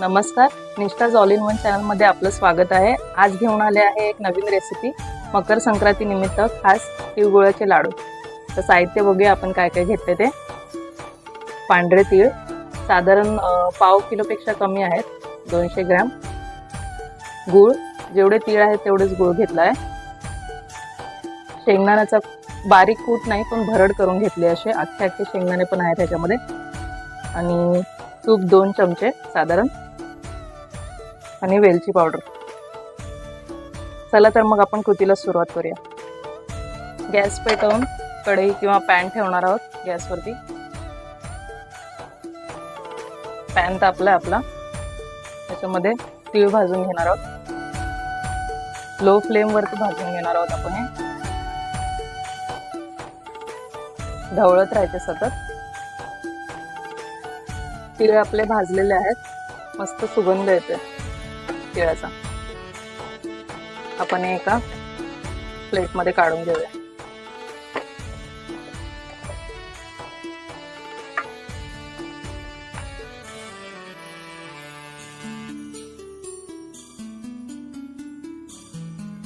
नमस्कार. निष्ठाज all in one चॅनलमध्ये आपलं स्वागत आहे. आज घेऊन आले आहे एक नवीन रेसिपी मकर संक्रांतीनिमित्त खास तिळगुळाचे लाडू. तर साहित्य बघूया आपण काय काय घेतले ते. पांढरे तीळ साधारण पाव किलोपेक्षा कमी आहेत दोनशे ग्रॅम. गूळ जेवढे तीळ आहेत तेवढेच गूळ घेतला आहे. शेंगदाण्याचा बारीक कूट नाही पण भरड करून घेतली असे. अख्खे अख्खे शेंगदाणे पण आहेत त्याच्यामध्ये आणि तूप दोन चमचे साधारण आणि वेलची पावडर. चला तर मग आपण कृतीला सुरुवात करूया. गॅस पेटवून कढई किंवा पॅन ठेवणार आहोत गॅसवरती. पॅन तापला आपला. त्याच्यामध्ये तीळ भाजून घेणार आहोत. लो फ्लेमवरती भाजून घेणार आहोत आपण हे. ढवळत राहायचे सतत. तीळ आपले भाजलेले आहेत. मस्त सुगंध येते तिळाचा आपण हे एका प्लेटमध्ये काढून घेऊया.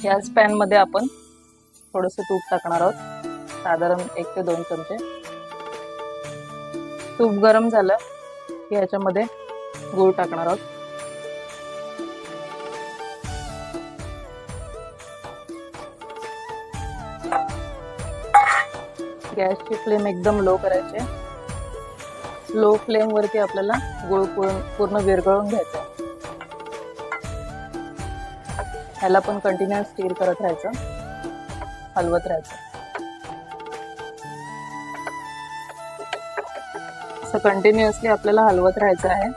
याच पॅनमध्ये आपण थोडस तूप टाकणार आहोत. साधारण एक ते दोन चमचे. तूप गरम झालं की ह्याच्यामध्ये गूळ टाकणार आहोत. गॅसची फ्लेम एकदम लो करायची. लो फ्लेम वरती आपल्याला गुळ पूर्ण पूर्ण विरघळून घ्यायचं. ह्याला पण कंटिन्युअस स्टीर करत राहायचं. हलवत राहायचं. असं कंटिन्युअसली आपल्याला हलवत राहायचं आहे.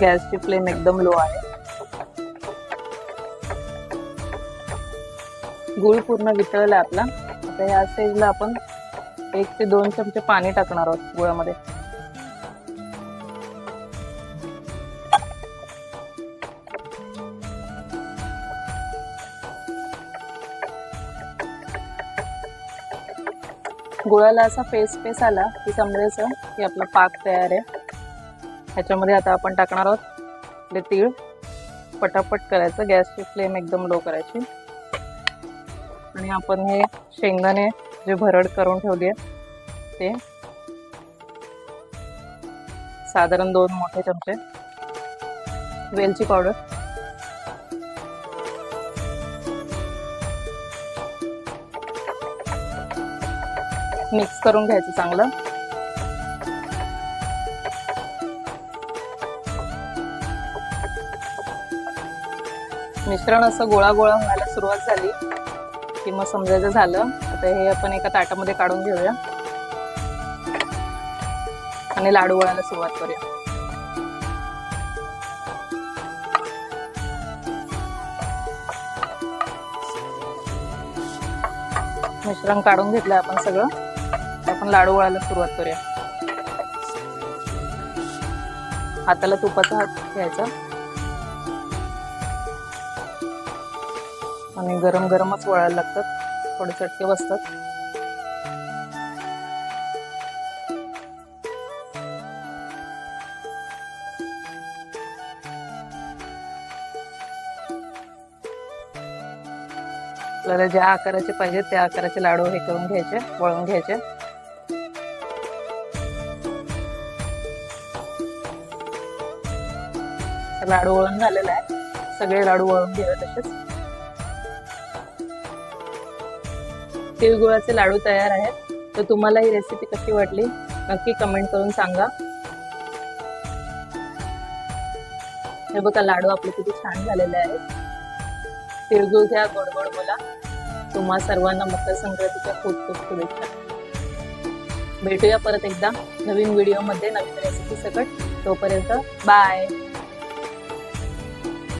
गॅसची फ्लेम एकदम लो आहे. गुळ पूर्ण वितळला आपला. आता या स्टेजला आपण एक ते दोन चमचे पाणी टाकणार आहोत गुळामध्ये. गुळाला असा फेस फेस आला की समजायचं की आपला पाक तयार आहे. ह्याच्यामध्ये आता आपण टाकणार आहोत आपले तीळ. पटापट करायचं गॅसची फ्लेम एकदम लो करायची. आणि आपण हे शेंगदाणे जे भरड करून ठेवली आहे ते साधारण दोन मोठे चमचे वेलची पावडर. मिक्स करून घ्यायचं चांगलं. मिश्रण असं गोळा गोळा व्हायला सुरुवात झाली. की मग समजायचं झालं. आता हे आपण एका ताटामध्ये काढून घेऊया. आणि लाडू वळायला सुरुवात करूया. मिश्रण काढून घेतलं आपण सगळं. आपण लाडू वळायला सुरुवात करूया. हाताला तुपाचा हात घ्यायचा. आणि गरम गरमच वळायला लागतात. थोडे चटके बसतात. आपल्याला ज्या आकाराचे पाहिजे त्या आकाराचे लाडू हे करून घ्यायचे वळून घ्यायचे. लाडू वळून झालेला आहे. सगळे लाडू वळून घ्यावे तसेच. तिळगुळाचे लाडू तयार आहेत. तर तुम्हाला ही रेसिपी कशी वाटली नक्की कमेंट करून सांगा. हे बघा लाडू आपले किती छान झालेले आहेत. तिळगुळ घ्या गोड गोड बोला. तुम्हा सर्वांना मकर संक्रांतीच्या खूप खूप शुभेच्छा. भेटूया परत एकदा नवीन व्हिडिओमध्ये नवीन रेसिपी सकट. तोपर्यंत बाय